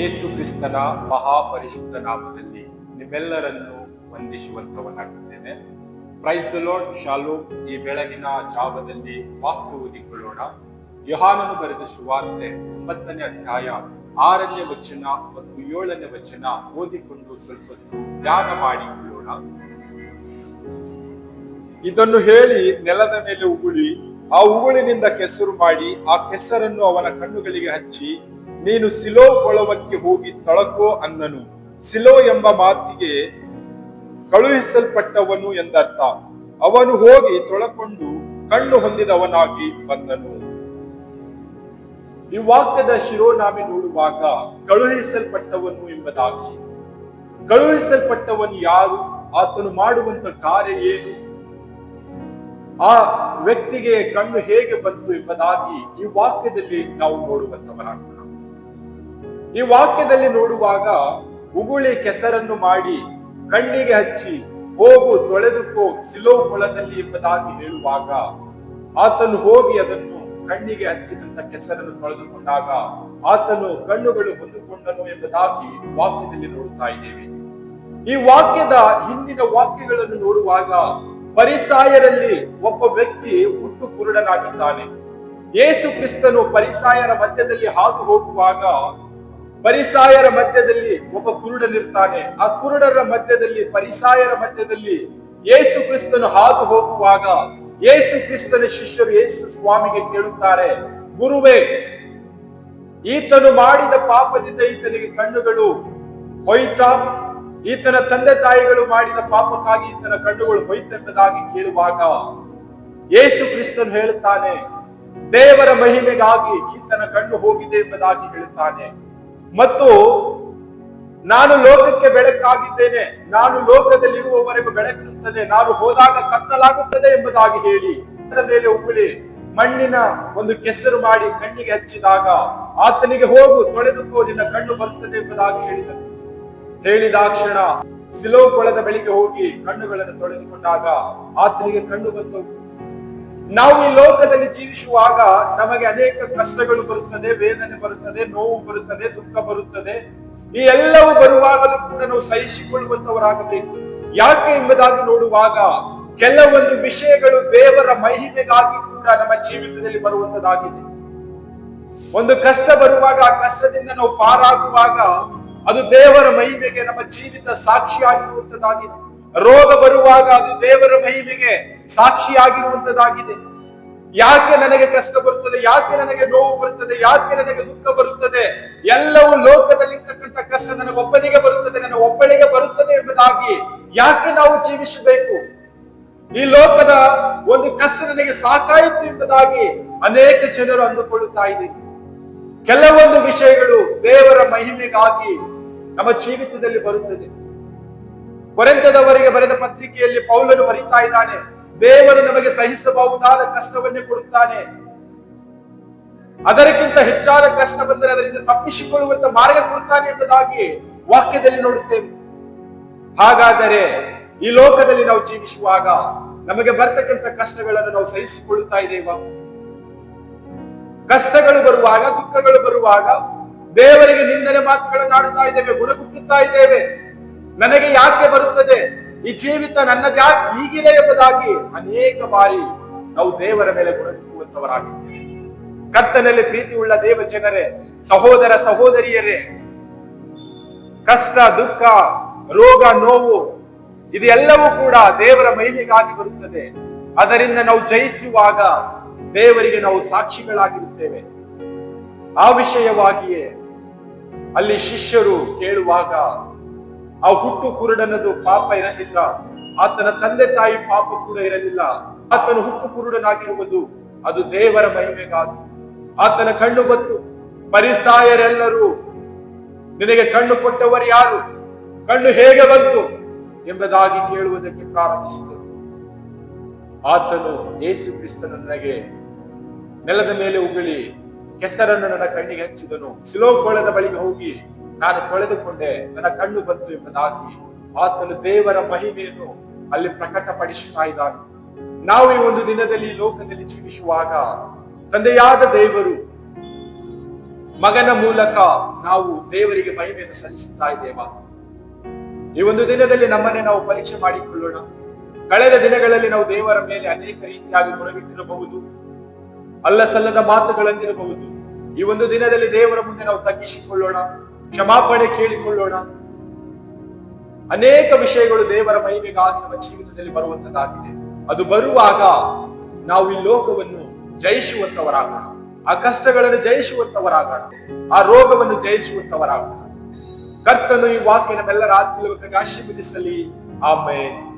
ಯೇಸು ಕ್ರಿಸ್ತನ ಮಹಾಪರಿಶುದ್ಧ ನಾಮದಲ್ಲಿ ನಿಮ್ಮೆಲ್ಲರನ್ನು ವಂದಿಸುವಂತವನಾಗುತ್ತೇನೆ ಕ್ರೈಸ್ ದ ಲೋಡ್ ಶಾಲು ಈ ಬೆಳಗಿನ ಜಾವದಲ್ಲಿ ವಾಕ್ಯ ಓದಿಕೊಳ್ಳೋಣ. ಯೋಹಾನನು ಬರೆದ ಸುವಾರ್ತೆ ಒಂಬತ್ತನೇ ಅಧ್ಯಾಯ ಆರನೇ ವಚನ ಮತ್ತು ಏಳನೇ ವಚನ ಓದಿಕೊಂಡು ಸ್ವಲ್ಪ ಧ್ಯಾನ ಮಾಡಿಕೊಳ್ಳೋಣ. ಇದನ್ನು ಹೇಳಿ ನೆಲದ ಮೇಲೆ ಉಗುಳಿ, ಆ ಉಗುಳಿನಿಂದ ಕೆಸರು ಮಾಡಿ ಆ ಕೆಸರನ್ನು ಅವನ ಕಣ್ಣುಗಳಿಗೆ ಹಚ್ಚಿ ನೀನು ಸಿಲೋ ಕೊಳವಕ್ಕೆ ಹೋಗಿ ತಳಕೋ ಅನ್ನನು. ಸಿಲೋ ಎಂಬ ಮಾತಿಗೆ ಕಳುಹಿಸಲ್ಪಟ್ಟವನು ಎಂದರ್ಥ. ಅವನು ಹೋಗಿ ತೊಳಕೊಂಡು ಕಣ್ಣು ಹೊಂದಿದವನಾಗಿ ಬಂದನು. ಈ ವಾಕ್ಯದ ಶಿರೋನಾಮೆ ನೋಡುವಾಗ ಕಳುಹಿಸಲ್ಪಟ್ಟವನು ಎಂಬುದಾಗಿ. ಕಳುಹಿಸಲ್ಪಟ್ಟವನು ಯಾರು? ಆತನು ಮಾಡುವಂತ ಕಾರ್ಯ ಏನು? ಆ ವ್ಯಕ್ತಿಗೆ ಕಣ್ಣು ಹೇಗೆ ಬಂತು ಎಂಬುದಾಗಿ ಈ ವಾಕ್ಯದಲ್ಲಿ ನಾವು ನೋಡುವಂತವರಾಗೋಣ ಈ ವಾಕ್ಯದಲ್ಲಿ ನೋಡುವಾಗ ಉಗುಳಿ ಕೆಸರನ್ನು ಮಾಡಿ ಕಣ್ಣಿಗೆ ಹಚ್ಚಿ ಹೋಗು ತೊಳೆದುಕೋ ಸಿಲೋ ಕೊಳದಲ್ಲಿ ಎಂಬುದಾಗಿ ಹೇಳುವಾಗ ಆತನು ಹೋಗಿ ಅದನ್ನು ಕಣ್ಣಿಗೆ ಹಚ್ಚಿದಂತ ಕೆಸರನ್ನು ತೊಳೆದುಕೊಂಡಾಗ ಆತನು ಕಣ್ಣುಗಳು ಹೊಂದಿಕೊಂಡನು ಎಂಬುದಾಗಿ ವಾಕ್ಯದಲ್ಲಿ ನೋಡುತ್ತಾ ಇದ್ದೇವೆ. ಈ ವಾಕ್ಯದ ಹಿಂದಿನ ವಾಕ್ಯಗಳನ್ನು ನೋಡುವಾಗ ಪರಿಸಾಯರಲ್ಲಿ ಒಬ್ಬ ವ್ಯಕ್ತಿ ಹುಟ್ಟು ಕುರುಡನಾಗಿದ್ದಾನೆ. ಯೇಸು ಕ್ರಿಸ್ತನು ಪರಿಸಾಯರ ಮಧ್ಯದಲ್ಲಿ ಹಾದು ಹೋಗುವಾಗ ಪರಿಸಾಯರ ಮಧ್ಯದಲ್ಲಿ ಒಬ್ಬ ಕುರುಡನಿರ್ತಾನೆ. ಆ ಕುರುಡರ ಮಧ್ಯದಲ್ಲಿ, ಪರಿಸಾಯರ ಮಧ್ಯದಲ್ಲಿ ಯೇಸು ಕ್ರಿಸ್ತನು ಹಾದು ಹೋಗುವಾಗ ಯೇಸು ಕ್ರಿಸ್ತನ ಶಿಷ್ಯರು ಯೇಸು ಸ್ವಾಮಿಗೆ ಕೇಳುತ್ತಾರೆ, ಗುರುವೇ, ಈತನು ಮಾಡಿದ ಪಾಪದಿಂದ ಈತನಿಗೆ ಕಣ್ಣುಗಳು ಹೊಯ್ತಾ, ಈತನ ತಂದೆ ತಾಯಿಗಳು ಮಾಡಿದ ಪಾಪಕ್ಕಾಗಿ ಈತನ ಕಣ್ಣುಗಳು ಹೊಯ್ತೆಂಬುದಾಗಿ ಕೇಳುವಾಗ ಯೇಸು ಕ್ರಿಸ್ತನು ಹೇಳುತ್ತಾನೆ, ದೇವರ ಮಹಿಮೆಗಾಗಿ ಈತನ ಕಣ್ಣು ಹೋಗಿದೆ ಎಂಬುದಾಗಿ ಹೇಳುತ್ತಾನೆ. ಮತ್ತು ನಾನು ಲೋಕಕ್ಕೆ ಬೆಳಕಾಗಿದ್ದೇನೆ, ನಾನು ಲೋಕದಲ್ಲಿರುವವರೆಗೂ ಬೆಳಕಿರುತ್ತದೆ, ನಾನು ಹೋದಾಗ ಕತ್ತಲಾಗುತ್ತದೆ ಎಂಬುದಾಗಿ ಹೇಳಿ, ಅದರ ಮೇಲೆ ಉಗುಳಿ, ಮಣ್ಣಿನ ಒಂದು ಕೆಸರು ಮಾಡಿ ಕಣ್ಣಿಗೆ ಹಚ್ಚಿದಾಗ, ಆತನಿಗೆ ಹೋಗು, ತೊಳೆದುಕೋ, ನಿನ್ನ ಕಣ್ಣು ಬರುತ್ತದೆ ಎಂಬುದಾಗಿ ಹೇಳಿದರು ಹೇಳಿದಾಕ್ಷಣ ಸಿಲೋ ಕೊಳದ ಬಳಿಗೆ ಹೋಗಿ ಕಣ್ಣುಗಳನ್ನು ತೊಳೆದುಕೊಂಡಾಗ ಆತನಿಗೆ ಕಣ್ಣು ಬಂತು. ನಾವು ಈ ಲೋಕದಲ್ಲಿ ಜೀವಿಸುವಾಗ ನಮಗೆ ಅನೇಕ ಕಷ್ಟಗಳು ಬರುತ್ತದೆ, ವೇದನೆ ಬರುತ್ತದೆ, ನೋವು ಬರುತ್ತದೆ, ದುಃಖ ಬರುತ್ತದೆ. ಈ ಎಲ್ಲವೂ ಬರುವಾಗಲೂ ಕೂಡ ನಾವು ಸಹಿಸಿಕೊಳ್ಳುವಂತವರಾಗಬೇಕು. ಯಾಕೆ ಎಂಬುದಾಗಿ ನೋಡುವಾಗ ಕೆಲವೊಂದು ವಿಷಯಗಳು ದೇವರ ಮಹಿಮೆಗಾಗಿ ಕೂಡ ನಮ್ಮ ಜೀವಿತದಲ್ಲಿ ಬರುವಂತದಾಗಿದೆ ಒಂದು ಕಷ್ಟ ಬರುವಾಗ ಆ ಕಷ್ಟದಿಂದ ನಾವು ಪಾರಾಗುವಾಗ ಅದು ದೇವರ ಮಹಿಮೆಗೆ ನಮ್ಮ ಜೀವಿತ ಸಾಕ್ಷಿಯಾಗಿರುವಂತದಾಗಿದೆ ರೋಗ ಬರುವಾಗ ಅದು ದೇವರ ಮಹಿಮೆಗೆ ಸಾಕ್ಷಿಯಾಗಿರುವಂತದಾಗಿದೆ. ಯಾಕೆ ನನಗೆ ಕಷ್ಟ ಬರುತ್ತದೆ? ಯಾಕೆ ನನಗೆ ನೋವು ಬರುತ್ತದೆ? ಯಾಕೆ ನನಗೆ ದುಃಖ ಬರುತ್ತದೆ? ಎಲ್ಲವೂ ಲೋಕದಲ್ಲಿರ್ತಕ್ಕಂಥ ಕಷ್ಟ ನನಗೊಬ್ಬನಿಗೆ ಬರುತ್ತದೆ, ನನ್ನ ಒಬ್ಬಳಿಗೆ ಬರುತ್ತದೆ ಎಂಬುದಾಗಿ ಯಾಕೆ ನಾವು ಜೀವಿಸಬೇಕು? ಈ ಲೋಕದ ಒಂದು ಕಷ್ಟ ನನಗೆ ಸಾಕಾಯಿತು ಎಂಬುದಾಗಿ ಅನೇಕ ಜನರು ಅಂದುಕೊಳ್ಳುತ್ತಾ ಇದ್ದೀರಿ. ಕೆಲವೊಂದು ವಿಷಯಗಳು ದೇವರ ಮಹಿಮೆಗಾಗಿ ನಮ್ಮ ಜೀವಿತದಲ್ಲಿ ಬರುತ್ತದೆ. ಕೊರೆಂತದವರಿಗೆ ಬರೆದ ಪತ್ರಿಕೆಯಲ್ಲಿ ಪೌಲನು ಬರೀತಾ ಇದ್ದಾನೆ. ದೇವರು ನಮಗೆ ಸಹಿಸಬಹುದಾದ ಕಷ್ಟವನ್ನೇ ಕೊಡುತ್ತಾನೆ. ಅದಕ್ಕಿಂತ ಹೆಚ್ಚಾದ ಕಷ್ಟ ಬಂದರೆ ಅದರಿಂದ ತಪ್ಪಿಸಿಕೊಳ್ಳುವಂತ ಮಾರ್ಗ ಕೊಡುತ್ತಾನೆ ಎಂಬುದಾಗಿ ವಾಕ್ಯದಲ್ಲಿ ನೋಡುತ್ತೇವೆ. ಹಾಗಾದರೆ ಈ ಲೋಕದಲ್ಲಿ ನಾವು ಜೀವಿಸುವಾಗ ನಮಗೆ ಬರ್ತಕ್ಕಂಥ ಕಷ್ಟಗಳನ್ನು ನಾವು ಸಹಿಸಿಕೊಳ್ಳುತ್ತಾ ಇದ್ದೇವ? ಕಷ್ಟಗಳು ಬರುವಾಗ, ದುಃಖಗಳು ಬರುವಾಗ ದೇವರಿಗೆ ನಿಂದನೆ ಮಾತುಗಳನ್ನು ಆಡುತ್ತಾ ಇದ್ದೇವೆ, ಗುಣಗುಟ್ಟುತ್ತಾ ಇದ್ದೇವೆ. ನನಗೆ ಯಾಕೆ ಬರುತ್ತದೆ? ಈ ಜೀವಿತ ನನ್ನದು ಯಾಕೆ ಹೀಗಿದೆ ಎಂಬುದಾಗಿ ಅನೇಕ ಬಾರಿ ನಾವು ದೇವರ ಮೇಲೆ ಗುಣಗುಟ್ಟುವಂತವರಾಗಿದ್ದೇವೆ ಕರ್ತನಲ್ಲಿ ಪ್ರೀತಿ ಉಳ್ಳ ದೇವ ಜನರೇ ಸಹೋದರ ಸಹೋದರಿಯರೇ, ಕಷ್ಟ, ದುಃಖ, ರೋಗ, ನೋವು, ಇದೆಲ್ಲವೂ ಕೂಡ ದೇವರ ಮಹಿಮೆಗಾಗಿ ಬರುತ್ತದೆ. ಅದರಿಂದ ನಾವು ಜಯಿಸುವಾಗ ದೇವರಿಗೆ ನಾವು ಸಾಕ್ಷಿಗಳಾಗಿರುತ್ತೇವೆ. ಆ ವಿಷಯವಾಗಿಯೇ ಅಲ್ಲಿ ಶಿಷ್ಯರು ಕೇಳುವಾಗ ಆ ಹುಟ್ಟು ಕುರುಡನದು ಪಾಪ ಇರಲಿಲ್ಲ. ಆತನ ತಂದೆ ತಾಯಿ ಪಾಪ ಕೂಡ ಇರಲಿಲ್ಲ. ಆತನು ಹುಟ್ಟು ಕುರುಡನಾಗಿರುವುದು ಅದು ದೇವರ ಮಹಿಮೆಗಾಗಿ. ಆತನ ಕಣ್ಣು ಬಂತು ಪರಿಸಾಯರೆಲ್ಲರೂ, ನಿನಗೆ ಕಣ್ಣು ಕೊಟ್ಟವರು ಯಾರು? ಕಣ್ಣು ಹೇಗೆ ಬಂತು? ಎಂಬುದಾಗಿ ಕೇಳುವುದಕ್ಕೆ ಪ್ರಾರಂಭಿಸಿದರು. ಆತನು ಯೇಸು ಕ್ರಿಸ್ತನು ನನಗೆ ನೆಲದ ಮೇಲೆ ಉಗುಳಿ ಕೆಸರನ್ನು ನನ್ನ ಕಣ್ಣಿಗೆ ಹಚ್ಚಿದನು. ಸಿಲೋಕೋಳದ ಬಳಿಗೆ ಹೋಗಿ ನಾನು ತೊಳೆದುಕೊಂಡೆ, ನನ್ನ ಕಣ್ಣು ಬಂತು ಎಂಬುದಾಗಿ ಆತನು ದೇವರ ಮಹಿಮೆಯನ್ನು ಅಲ್ಲಿ ಪ್ರಕಟಪಡಿಸುತ್ತಾ ಇದ್ದಾನೆ. ನಾವು ಈ ಒಂದು ದಿನದಲ್ಲಿ ಲೋಕದಲ್ಲಿ ಜೀವಿಸುವಾಗ ತಂದೆಯಾದ ದೇವರು ಮಗನ ಮೂಲಕ ನಾವು ದೇವರಿಗೆ ಮಹಿಮೆಯನ್ನು ಸಲ್ಲಿಸುತ್ತಾ ಇದ್ದೇವ. ಈ ಒಂದು ದಿನದಲ್ಲಿ ನಮ್ಮನ್ನೇ ನಾವು ಪರೀಕ್ಷೆ ಮಾಡಿಕೊಳ್ಳೋಣ. ಕಳೆದ ದಿನಗಳಲ್ಲಿ ನಾವು ದೇವರ ಮೇಲೆ ಅನೇಕ ರೀತಿಯಾಗಿ ಗುಣವಿಟ್ಟಿರಬಹುದು. ಅಲ್ಲ ಸಲ್ಲದ ಮಾತುಗಳಂದಿರಬಹುದು ಈ ಒಂದು ದಿನದಲ್ಲಿ ದೇವರ ಮುಂದೆ ನಾವು ತಗ್ಗಿಸಿಕೊಳ್ಳೋಣ. ಕ್ಷಮಾಪಣೆ ಕೇಳಿಕೊಳ್ಳೋಣ. ಅನೇಕ ವಿಷಯಗಳು ದೇವರ ಮಹಿಮೆಗಾಗಿ ನಮ್ಮ ಜೀವಿತದಲ್ಲಿ ಬರುವಂತದ್ದಾಗಿದೆ. ಅದು ಬರುವಾಗ ನಾವು ಈ ಲೋಕವನ್ನು ಜಯಿಸುವಂತವರಾಗೋಣ. ಆ ಕಷ್ಟಗಳನ್ನು ಜಯಿಸುವಂತವರಾಗೋಣ. ಆ ರೋಗವನ್ನು ಜಯಿಸುವಂತವರಾಗೋಣ. ಕರ್ತನು ಈ ವಾಕ್ಯ ನಮ್ಮೆಲ್ಲರ ಆತ್ಮೀಯವಾಗಿ ಆಶೀರ್ವದಿಸಲಿ. ಆಮೇಲೆ